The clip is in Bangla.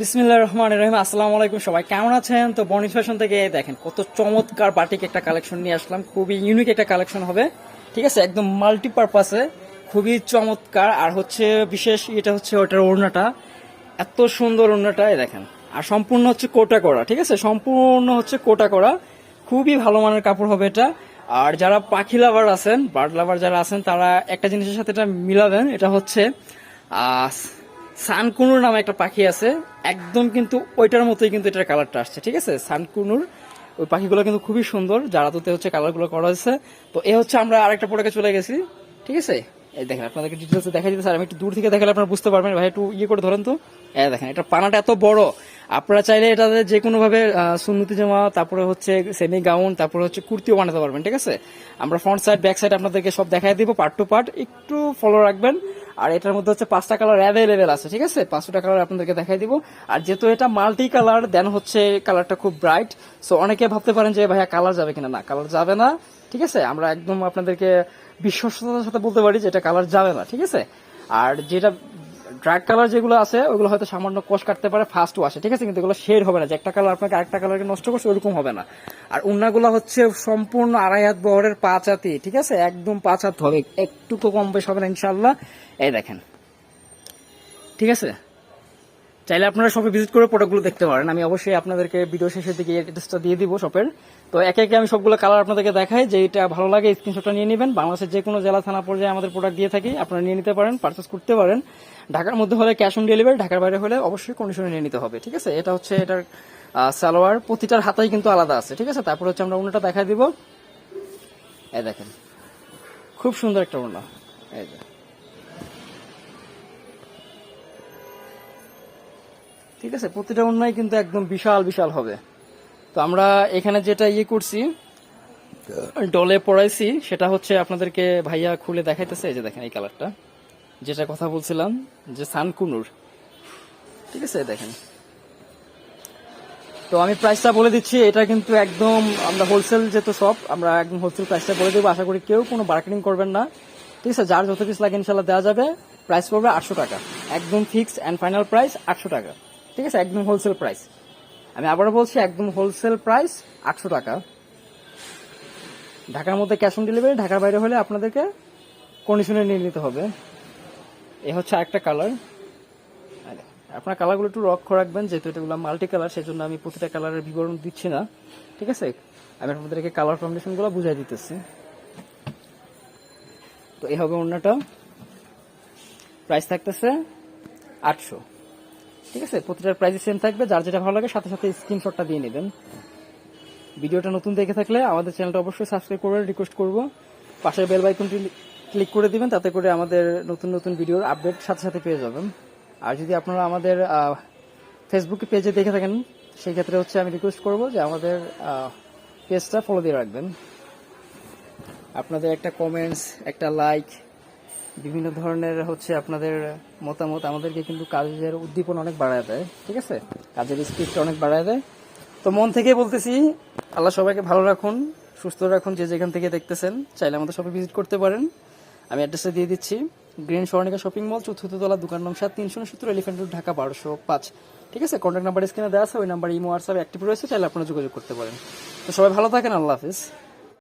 বিসমিল্লাহ রহমান রহিম, আসসালামু আলাইকুম সবাই। কেমন আছেন? তো বনিস ফ্যাশন থেকে দেখেন, কত চমৎকার বাটিক একটা কালেকশন নিয়ে আসলাম। খুবই ইউনিক একটা কালেকশন হবে। ঠিক আছে? একদম মাল্টিপারপাসে খুবই চমৎকার। আর হচ্ছে বিশেষ এটা হচ্ছে ওটার ওড়নাটা। এত সুন্দর ওড়নাটা দেখেন। আর সম্পূর্ণ হচ্ছে কোটা করা, ঠিক আছে? সম্পূর্ণ হচ্ছে কোটা করা। খুবই ভালো মানের কাপড় হবে এটা। আর যারা পাখি লাভার আছেন, বার্ড লাভার যারা আছেন, তারা একটা জিনিসের সাথে এটা মিলাবেন। এটা হচ্ছে সানকুনুর নামে একটা পাখি আছে। একদম কিন্তু ওইটার মতোই কিন্তু এটার কালারটা আসছে ঠিক আছে? সানকুনুর ওই পাখিগুলো কিন্তু খুবই সুন্দর। যারা জারাতুতে হচ্ছে কালারগুলো করা হয়েছে। তো এ হচ্ছে আমরা আরেকটা প্রোডাক্টে চলে গেছি ঠিক আছে? এই দেখেন আপনাদেরকে ডিটেলস দেখা দিতে স্যার আমি একটু দূর থেকে দেখালে আপনারা বুঝতে পারবেন। ভাই একটু ইয়ে করে ধরেন তো। এই দেখেন এটা পানাটা এত বড়। আপনারা চাইলে এটাতে যে কোনো ভাবে আহ, সুন্নতি জামা তারপরে হচ্ছে সেমি গাউন তারপরে হচ্ছে কুর্তিও বানাতে পারবেন ঠিক আছে? আমরা ফ্রন্ট সাইড ব্যাক সাইড আপনাদেরকে সব দেখাই দিব পার্ট টু পার্ট একটু ফলো রাখবেন। আর এটার মধ্যে হচ্ছে পাঁচটা কালার অ্যাভেলেবেল আছে, ঠিক আছে? পাঁচটা কালার আপনাদেরকে দেখাই দিব। আর যেহেতু এটা মাল্টি কালার দেন হচ্ছে কালারটা খুব ব্রাইট সো অনেকে ভাবতে পারেন যে ভাইয়া কালার যাবে কিনা? না কালার যাবে না, ঠিক আছে? আমরা একদম আপনাদেরকে বিশ্বস্ততার সাথে বলতে পারি যে, এটা কালার যাবে না, ঠিক আছে? আর যেটা ড্রাগ কালার যেগুলো আছে, ওগুলো হয়তো সামান্য কোষ কাটতে পারে ফার্স্ট ওয়াশে ঠিক আছে? কিন্তু এগুলো শেড হবে না। যে একটা কালার আপনাকে আরেকটা কালারকে নষ্ট করছে, ওরকম হবে না। আর উন্নাগুলো হচ্ছে সম্পূর্ণ আড়াই হাত বহরের পাঁচ হাতি, ঠিক আছে? একদম পাঁচ হাত হবে একটু কম বেশ হবে না ইনশাল্লাহ এই দেখেন, ঠিক আছে? চাইলে আপনারা শপে ভিজিট করে প্রোডাক্টগুলো দেখতে পারেন। আমি অবশ্যই আপনাদেরকে ভিডিও শেষের দিকে অ্যাড্রেসটা দিয়ে দিব শপের তো একে একে আমি সবগুলো কালার আপনাদেরকে দেখাই, যে এটা ভালো লাগে স্ক্রিনশটটা নিয়ে নেবেন। বাংলাদেশের যে কোনো জেলা, থানা, পর্যায়ে আমাদের প্রোডাক্ট দিয়ে থাকি, আপনারা নিয়ে নিতে পারেন পারচেস করতে পারেন। ঢাকার মধ্যে হলে ক্যাশ অন ডেলিভারি ঢাকার বাইরে হলে অবশ্যই কন্ডিশনে নিয়ে নিতে হবে, ঠিক আছে? এটা হচ্ছে এটার সালোয়ার, প্রতিটার হাতাই কিন্তু আলাদা আছে, ঠিক আছে? তারপর হচ্ছে আমরা অন্যটা দেখাই দিব। এই দেখেন, খুব সুন্দর একটা ওড়না। এই যে। ঠিক আছে? প্রতিটা অন্যায় কিন্তু একদম বিশাল বিশাল হবে। তো আমরা এখানে যেটা ইয়ে করছি, ডলে পড়াইছি, সেটা হচ্ছে আপনাদেরকে ভাইয়া খুলে দেখাইতেছে, এই যে দেখেন এই কালারটা। যেটা কথা বলছিলাম, যে সানকুনুর। ঠিক আছে দেখেন। তো আমি প্রাইসটা বলে দিচ্ছি, এটা কিন্তু একদম আমরা হোলসেল যেহেতু সব আমরা একদম হোলসেল প্রাইসটা বলে দেবো। আশা করি কেউ কোনো মার্কেটিং করবেন না। ঠিক আছে, যার যত কিছু লাগে ইনশাল্লাহ দেওয়া যাবে। প্রাইস পড়বে আটশো টাকা। একদম ফিক্সড অ্যান্ড ফাইনাল প্রাইস আটশো টাকা। ঠিক আছে, একদম হোলসেল প্রাইস আমি আবারও বলছি, একদম হোলসেল প্রাইস আটশো টাকা। ঢাকার মধ্যে ক্যাশ অন ডেলিভারি ঢাকার বাইরে হলে আপনাদেরকে কন্ডিশনে নিয়ে নিতে হবে। এ হচ্ছে আরেকটা কালার আপনার কালারগুলো একটু রক রাখবেন, যেহেতু এটাগুলো মাল্টি কালার সেজন্য আমি প্রতিটা কালারের বিবরণ দিচ্ছি না। ঠিক আছে? আমি আপনাদেরকে কালার কম্বিনেশনগুলো বুঝাই দিতেছি। তো এই হবে অন্যটা। প্রাইস থাকতেছে আটশো। ঠিক আছে, প্রতিটার প্রাইস সেম থাকবে, যার যেটা ভালো লাগে সাথে সাথে স্ক্রিনশটটা দিয়ে নেবেন। ভিডিওটা নতুন দেখে থাকলে আমাদের চ্যানেলটা অবশ্যই সাবস্ক্রাইব করে রিকোয়েস্ট করব। পাশের বেল আইকনটি ক্লিক করে দিবেন, তাতে করে আমাদের নতুন নতুন ভিডিওর আপডেট সাথে সাথে পেয়ে যাবেন। আর যদি আপনারা আমাদের ফেসবুকে পেজে দেখে থাকেন, সেই ক্ষেত্রে হচ্ছে আমি রিকোয়েস্ট করব যে আমাদের পেজটা ফলো দিয়ে রাখবেন। আপনাদের একটা কমেন্টস একটা লাইক বিভিন্ন ধরনের হচ্ছে আপনাদের মতামত আমাদেরকে কিন্তু কাজের উদ্দীপন অনেক বাড়ায় দেয়, ঠিক আছে? কাজের স্পিডটা অনেক বাড়ায় দেয়। তো মন থেকে বলতেছি, আল্লাহ সবাইকে ভালো রাখুন, সুস্থ রাখুন, যে যেখান থেকে দেখতেছেন, চাইলে আমাদের সবাই ভিজিট করতে পারেন। আমি অ্যাড্রেসটা দিয়ে দিচ্ছি, গ্রিন স্বর্ণিকা শপিং মল চতুর্থ তলা দোকান নং সাত তিনশো সত্তর এলিফেন্ট রোড, ঢাকা বারোশো পাঁচ। ঠিক আছে? কন্ট্যাক্ট নাম্বার স্ক্রিনে দেওয়া আছে, ওই নাম্বার ইমো, হোয়াটসঅ্যাপ অ্যাক্টিভ রয়েছে, চাইলে আপনারা যোগাযোগ করতে পারেন। তো সবাই ভালো থাকেন, আল্লাহ হাফিজ।